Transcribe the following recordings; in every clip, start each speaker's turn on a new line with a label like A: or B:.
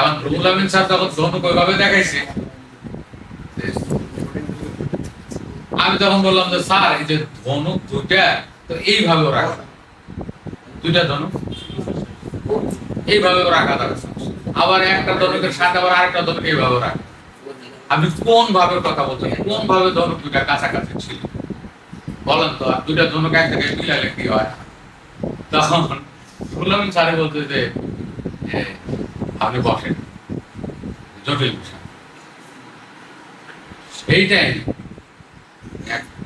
A: এখন রুহুল আমিন স্যার তখন ধনুক ওইভাবে দেখাইছে? আমি তখন বললাম যে, স্যার, এই যে ধনুক দুটা তো এইভাবে রাখা। দুইটা ধনুক? এইভাবে রাখা যাবে আবার একটা ধনুকের সাথে আবার আরেকটা ধনুক এইভাবে রাখা। আপনি কোন ভাবে কথা বলছেন? কোন ভাবে ধনুক দুইটা কাছাকাছি ছিল? বলেন তো দুইটা ধনুক এক জায়গায় মিলালে কি হয়? তখন রুহুল স্যারে বলতে যে আপনি বসেন। জটিল বিষয়। সেইটাই।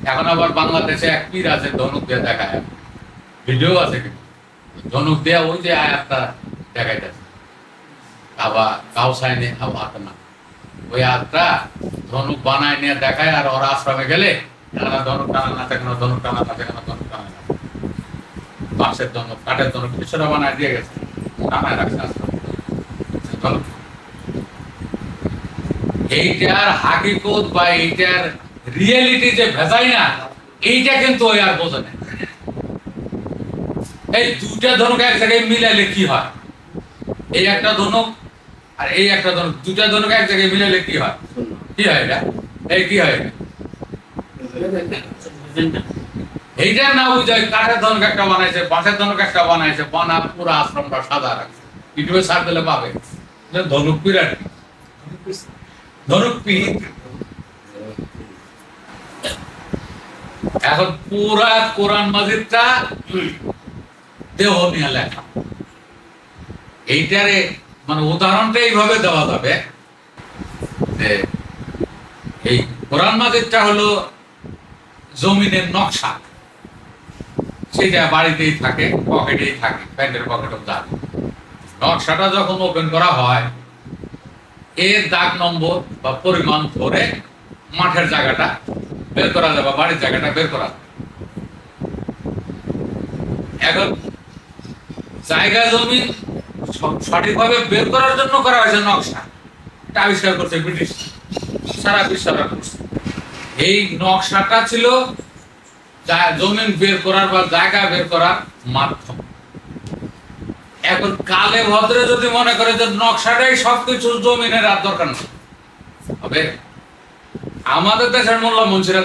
A: এখন আবার বাংলাদেশে এক পীর আছে, ধনুক দিয়ে দেখায়। ভিডিও আছে কিন্তু। ধনুক দেয়া ওই যে আয়াতটা দেখাইতেছে। আবার কাউ সাইনে আবার না ওই আয়াতটা ধনুক বানায় নিয়ে দেখায় আর ওরা আশ্রমে গেলে এরা ধনুক টানা না থাকে না ধনুক টানা না থাকে না ধনুক টানা না। বাঁশের ধনুক, কাঠের ধনুক কিছুটা বানায় দিয়ে গেছে। টানায় রাখছে আশ্রমে। এইটার হাকিকত বা এইটার রিয়েলিটি যে ভেজাই না, এইটা কিন্তু ওই আর এই দুটা ধনুক এক জায়গায় কি হয়? এই একটা ধনুক আর এই একটা ধনুক দুটা ধনুক এক জায়গায় কি হয়? কি হয় এটা? এই কি হয় এটা? এইটা না বুঝায় কাঠের ধনুক একটা বানাইছে, বাঁশের ধনুক একটা বানাইছে বানা পুরো আশ্রমটা সাদা রাখছে। ইউটিউবে সার দিলে পাবে। যে ধনুক বিরাট ধনুক এখন পুরা কোরআন মাজিদটা দেহ নিয়ে লেখা। এইটারে মানে উদাহরণটা এইভাবে দেওয়া যাবে এই কোরআন মাজিদটা হলো জমিনের নকশা। সেটা বাড়িতেই থাকে, পকেটেই থাকে প্যান্টের পকেট পকেটও থাকে নকশাটা যখন ওপেন করা হয়, এর দাগ নম্বর বা পরিমাণ ধরে মাঠের জায়গাটা বের করা যাবে বাড়ির জায়গাটা বের করা এখন জায়গা, জমি সঠিকভাবে বের করার জন্য করা হয়েছে নকশা। এটা আবিষ্কার করছে ব্রিটিশ। সারা বিশ্বরা এই নকশাটা ছিল জমিন বের করার বা জায়গা বের করার মাধ্যম। এখন কালে ভদ্রে যদি মনে করে যে নকশাটাই সবকিছু জমিনের আর দরকার নেই, হবে? আমাদের দেশের মোল্লা মঞ্চিরা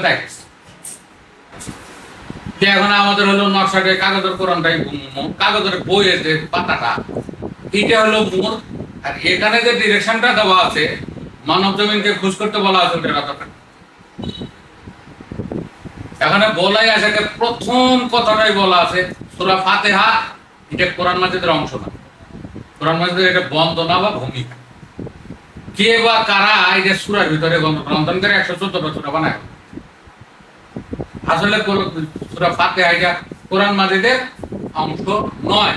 A: যে এখন আমাদের হলো নকশাটাই কাগজের কোরআনটাই কাগজের বইয়ের যে পাতাটা, এটা হলো মূল। আর এখানে যে ডিরেকশনটা দেওয়া আছে, মানব জমিনকে খোঁজ করতে বলা আছে ওটা দরকার। এখানে বলাই আছে প্রথম কথাটাই বলা আছে, সূরা ফাতিহা। এটা কোরআন মাজিদের অংশ না। কোরআন মাজিদের এটা বন্দনা বা ভূমিকা কে বা কারা এই যে সূরার ভিতরে গ্রন্থন করে একশো চোদ্দটা সূরা বানায়। আসলে সূরা ফাতিহা এটা কোরআন মাজিদের অংশ নয়।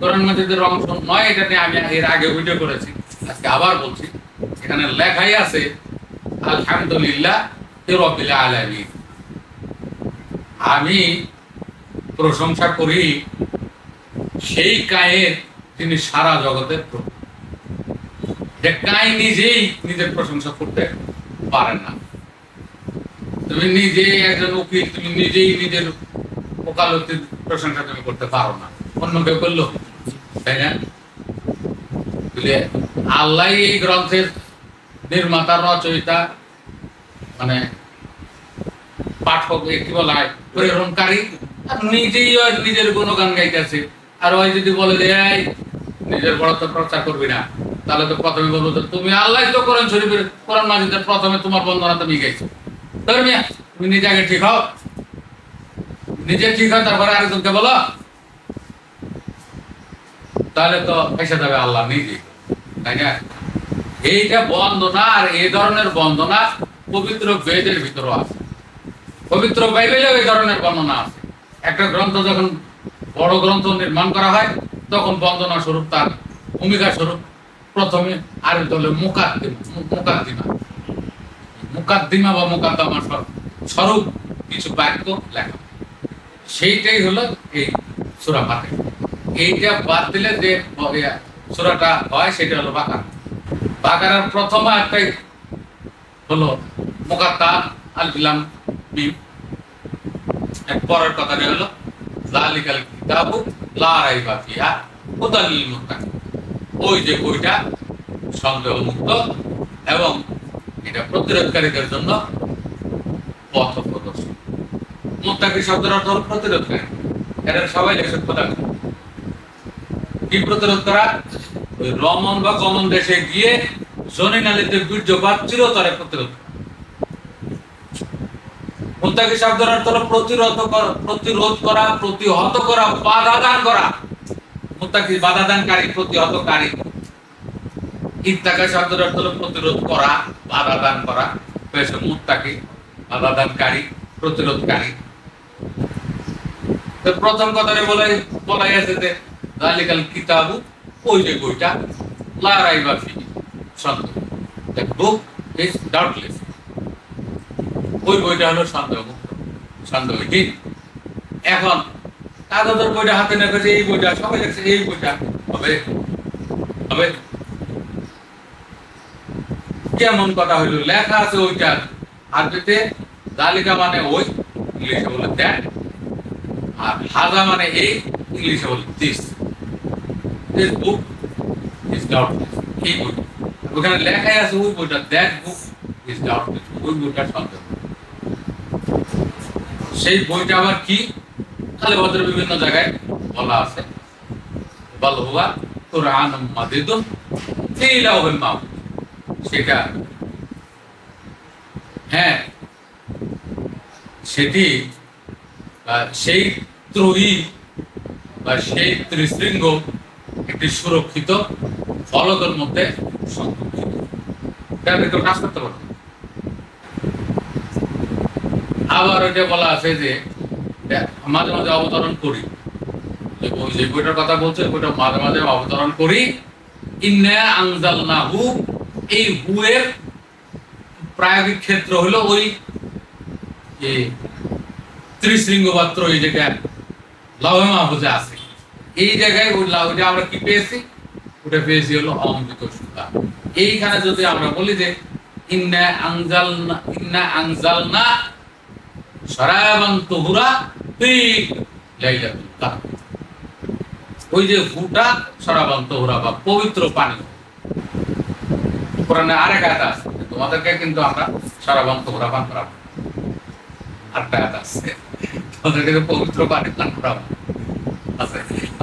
A: কোরআন মাজিদের অংশ নয়, এটা নিয়ে আমি এর আগে ভিডিও করেছি, আজকে আবার বলছি। এখানে লেখাই আছে, আলহামদুলিল্লাহ রবিল আলামিন। আমি প্রশংসা করি সেই কায়ের তিনি সারা জগতের যে কায় নিজেই নিজের প্রশংসা করতে পারেন না। তুমি নিজেই একজন উকিল, তুমি নিজেই নিজের ওকালতির প্রশংসা তুমি করতে পারো না। অন্য কেউ করল তাই না? বুঝলে আল্লাহ এই গ্রন্থের নির্মাতা, রচয়িতা মানে পাঠক কি বলা হয়? প্রেরণকারী। নিজেই নিজের গুণগান গাইতেছে। আর ওই যদি বলে যে, এই, নিজের বড় তো প্রচার করবি না। তাহলে তো প্রথমে বলব তুমি আল্লাহ তো কোরআন শরীফের কোরআন মাজিদের প্রথমে তোমার বন্দনা তুমি গাইছো তোর মিয়া, তুমি নিজে আগে ঠিক হও। নিজে ঠিক হও তারপরে আরেকজনকে বলো। তাহলে তো এসে যাবে আল্লাহ নিজে, তাই না? এইটা বন্দনা আর এই ধরনের বন্দনা পবিত্র বেদের ভিতরও আছে। পবিত্র বাইবেলেও এই ধরনের বর্ণনা আছে। একটা গ্রন্থ যখন বড় গ্রন্থ নির্মাণ করা হয়, তখন বন্দনা স্বরূপ তার ভূমিকা স্বরূপ। প্রথমে আর হলো মুকাদ্দিম, মুকাদ্দিমা। মুকাদ্দিমা বা মুকাদ্দামা স্বরূপ কিছু বাক্য লেখা। সেইটাই হলো এই সুরা পাতে এইটা বাদ দিলে যে সুরাটা হয়, সেটা হলো বাকার। বাকারার প্রথম একটাই হলো মোকাত্তা আল বিলাম মিম। এক পরের কথাটা হলো লালিকাল কিতাবু লা রাইবা ফিহা হুদাল ওই যে বইটা সন্দেহ মুক্ত এবং এটা প্রতিরোধকারীদের জন্য পথ প্রদর্শন মুত্তাকি শব্দের অর্থ হল প্রতিরোধকারী। এটা সবাই লেখক কথা কি প্রতিরোধ করা? রমন বা গমন দেশে গিয়ে জনি নালীতে বীর্যপাত চিরতরে প্রতিরোধ করা। মুত্তাকি শব্দের অর্থ হলো প্রতিরোধ করা প্রতিরোধ করা, প্রতিহত করা, বাধা দান করা। মুত্তাকি, বাধা দানকারী, প্রতিহতকারী। ইত্তাকা শব্দের অর্থ হলো প্রতিরোধ করা, বাধা দান করা। হয়েছে মুত্তাকি, বাধা দানকারী, প্রতিরোধকারী। তো প্রথম কথারে বলে বলা গেছে যে জালিকাল কিতাবু, ওই যে বইটা লা রাইবা ফি সন্দেহ। দ্য বুক ইজ ডাউটলেস ওই বইটা হলো সন্দেহ মুক্ত সন্দেহহীন এখন, কাগজের বইটা হাতে রেখেছে এই বইটা সবাই দেখছে, এই বইটা হবে। হবে। কেমন কথা হইল? লেখা আছে ওইটা। আরবিতে জালিকা মানে ওই, ইংলিশে বলে দ্যাট আর হাজা মানে এই ইংলিশে বলে this this book is doubtless এই বই ওখানে লেখাই আছে, ওই বইটা দ্যাট বুক ইজ ডাউট ওই বইটা সন্দেহ সেই বইটা আবার কি? তাহলে ওদের বিভিন্ন জায়গায় বলা আছে। বল হুয়া কোরআন মাদিদুন ফি লাউহিল মাহফুজ সেটা হ্যাঁ সেটি সেই ত্রয়ী বা সেই ত্রিশৃঙ্গ একটি সুরক্ষিত ফলকের মধ্যে সংরক্ষিত। এটা কেউ কাজ করতে পারবে না। আবার ওইটা বলা আছে যে মাঝে মাঝে অবতরণ করি। যে বইটার কথা বলছে, ওইটা মাঝে মাঝে অবতরণ করি। আনজাল হু এই হুয়ের প্রায়োগিক ক্ষেত্র হলো ওই যে ত্রিশৃঙ্গ পাত্র এই জায়গায় লাভে আছে। এই জায়গায় ওই লাউটা আমরা কি পেয়েছি? ওটা পেয়েছি হলো অমৃত সুতা। এইখানে যদি আমরা বলি যে, ইন্না আনজালনা ইন্না আনজালনা সরাবান তুহুরা লাইলাতুল কাদর। ওই যে হুটা সরাবান তুহুরা বা পবিত্র পানি। কোরআনে আরেক আয়াত আছে, তোমাদেরকে কিন্তু আমরা সরাবান তুহুরা পান করাবো। আরেকটা আয়াত আছে, তোমাদেরকে পবিত্র পানি পান করাবো।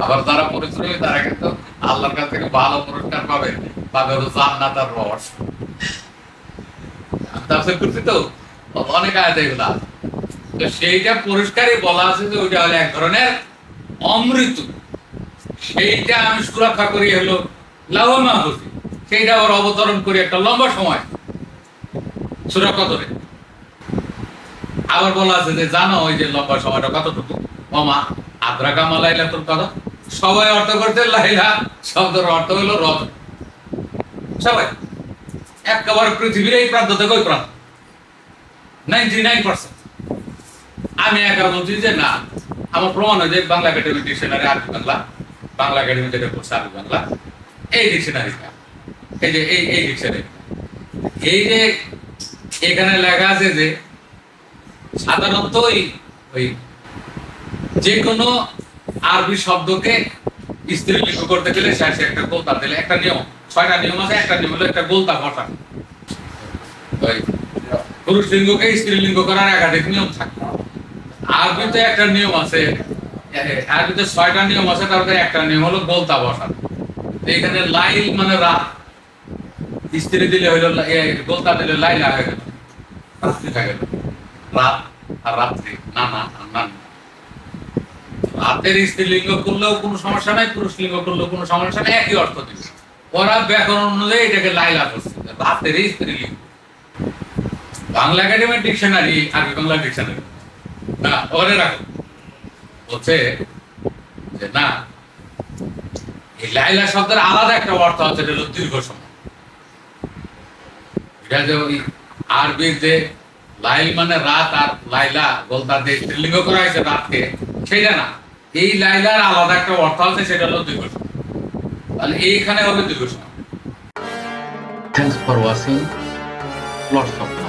A: আবার যারা পরিশ্রমী তারা কিন্তু আল্লাহর কাছ থেকে ভালো পুরস্কার পাবে পাবে জান্নাত আর রস তাফসীর করছি তো? অনেক আয়াত এগুলা আছে। সেইটা পরিষ্কারই বলা আছে যে ওইটা হলো এক ধরনের অমৃত। সেইটা আমি সুরক্ষা করি হলো লাভ মাহফুজি সেইটা আবার অবতরণ করি একটা লম্বা সময়, সুরক্ষা করে আবার বলা আছে যে জানো ওই যে লম্বা সময়টা কতটুকু? মামা আদ্রাকা মালাইলা তোর কথা সবাই অর্থ করতে লাইলা শব্দের অর্থ হলো রথ। সবাই। একেবারে পৃথিবীর এই প্রান্ত থেকে ওই প্রান্ত। নাইনটি নাইন পার্সেন্ট আমি একা বলছি যে না, আমার প্রমাণ হয় যে বাংলা একাডেমি ডিকশনারি আরবি বাংলা বাংলা একাডেমি যেটা করছে আরবি বাংলা। এই ডিকশনারিটা এই যে, এই এই ডিকশনারি এই যে এখানে লেখা আছে যে, সাধারণত ওই ওই যে কোনো আরবি শব্দকে স্ত্রীলিঙ্গ করতে গেলে শেষে একটা গোলতা দিলে, একটা নিয়ম, ছয়টা নিয়ম আছে, একটা নিয়ম হলো একটা গোলতা ওই পুরুষ লিঙ্গকে স্ত্রীলিঙ্গ করার একাধিক নিয়ম থাকে। আরবিতে একটা নিয়ম আছে। আরবিতে ছয়টা নিয়ম আছে তার মধ্যে একটা নিয়ম হলো গোলতা বসানো এখানে লাইল মানে রাত স্ত্রী দিলে হইল গোলতা দিলে লাইলা হয়ে গেল রাত্রি গেল রাত আর রাত্রি, না না না। রাতের স্ত্রীলিঙ্গ করলেও কোনো সমস্যা নাই, পুরুষ লিঙ্গ করলেও কোনো সমস্যা নাই, একই অর্থ দিবে। ওরা ব্যাকরণ অনুযায়ী এটাকে লাইলা করছে রাতের স্ত্রীলিঙ্গ বাংলা একাডেমির ডিকশনারি আরবি বাংলা ডিকশনারি না, ওখানে রাখো। বলছে যে, না, এই লাইলা শব্দের আলাদা একটা অর্থ আছে, এটা হলো দীর্ঘ সময়। এটা যে ওই আরবির যে লাইল মানে রাত আর লাইলা গোলতা দিয়ে স্ত্রীলিঙ্গ করা হয়েছে রাতকে, সেটা না। এই লাইলার আলাদা একটা অর্থ আছে, সেটা হলো দীর্ঘ সময়। তাহলে এইখানে হবে দীর্ঘ সময়।
B: Thanks for watching. Lots of